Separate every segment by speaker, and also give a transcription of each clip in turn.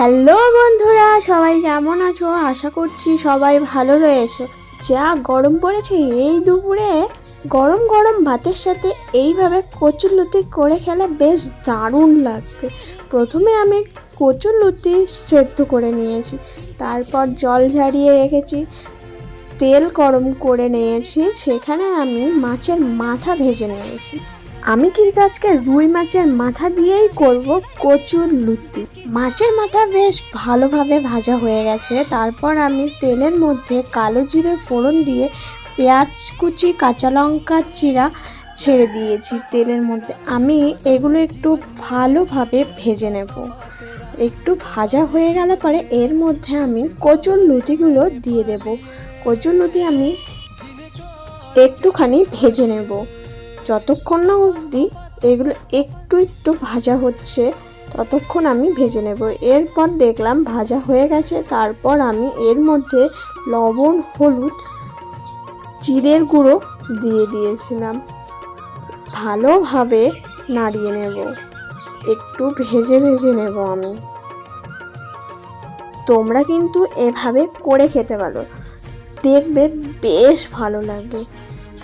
Speaker 1: Hello বন্ধুরা, সবাই কেমন আছো? আশা করছি সবাই ভালো রয়েছে। যা গরম পড়েছে এই দুপুরে, গরম গরম ভাতের সাথে এইভাবে কচুরলতি করে খেলে বেশ দারুণ লাগবে। প্রথমে আমি কচুরলতি সেদ্ধ করে নিয়েছি, তারপর জল ঝারিয়ে রেখেছি, তেল গরম করে নিয়েছি, সেখানে আমি মাছের মাথা ভেজে নিয়েছি। আমি কিন্তু আজকে রুই মাছের মাথা দিয়েই করব কচুর লুতি। মাছের মাথা বেশ ভালোভাবে ভাজা হয়ে গেছে। তারপর আমি তেলের মধ্যে কালো জিরে ফোড়ন দিয়ে পেঁয়াজ কুচি, কাঁচা লঙ্কা চিরা ছেড়ে দিয়েছি তেলের মধ্যে। আমি এগুলো একটু ভালোভাবে ভেজে নেব। একটু ভাজা হয়ে গেলে পরে এর মধ্যে আমি কচুর লুতিগুলো দিয়ে দেব। কচুর লুতি আমি একটুখানি ভেজে নেব। যতক্ষণ না অবধি এগুলো একটু একটু ভাজা হচ্ছে, ততক্ষণ আমি ভেজে নেব। এরপর দেখলাম ভাজা হয়ে গেছে, তারপর আমি এর মধ্যে লবণ, হলুদ, জিরের গুঁড়ো দিয়ে দিয়েছিলাম। ভালোভাবে নাড়িয়ে নেব। একটু ভেজে ভেজে নেব আমি। তোমরা কিন্তু এভাবে করে খেতে পারো। দেখবে বেশ ভালো লাগবে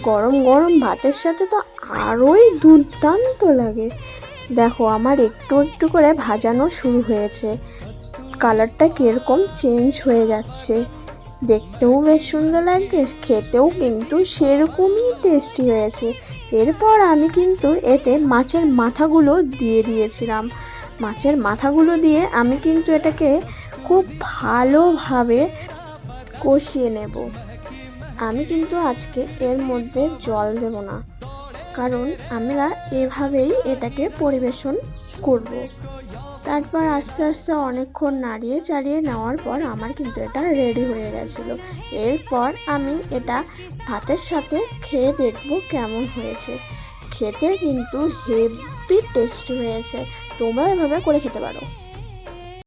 Speaker 1: গরম গরম ভাতের সাথে তো আরোই দুর্দান্ত লাগে। দেখো, আমার একটু একটু করে ভাজানো শুরু হয়েছে। কালারটা কীরকম চেঞ্জ হয়ে যাচ্ছে। দেখতেও বেশ সুন্দর লাগবে খেতেও কিন্তু সেরকমই টেস্টি হয়েছে। এরপর আমি কিন্তু এতে মাছের মাথাগুলো দিয়ে দিয়েছিলাম। মাছের মাথাগুলো দিয়ে আমি কিন্তু এটাকে খুব ভালোভাবে কষিয়ে নেব। আমি কিন্তু আজকে এর মধ্যে জল দেব না। কারণ আমরা এভাবেই এটাকে পরিবেশন করব। তারপর আস্তে আস্তে অনেকক্ষণ নাড়িয়ে চাড়িয়ে নেওয়ার পর আমার কিন্তু এটা রেডি হয়ে গেছিল। এরপর আমি এটা ভাতের সাথে খেয়ে দেখব কেমন হয়েছে। খেতে কিন্তু হেভি টেস্ট হয়েছে। তোমরা এভাবে করে খেতে পারো।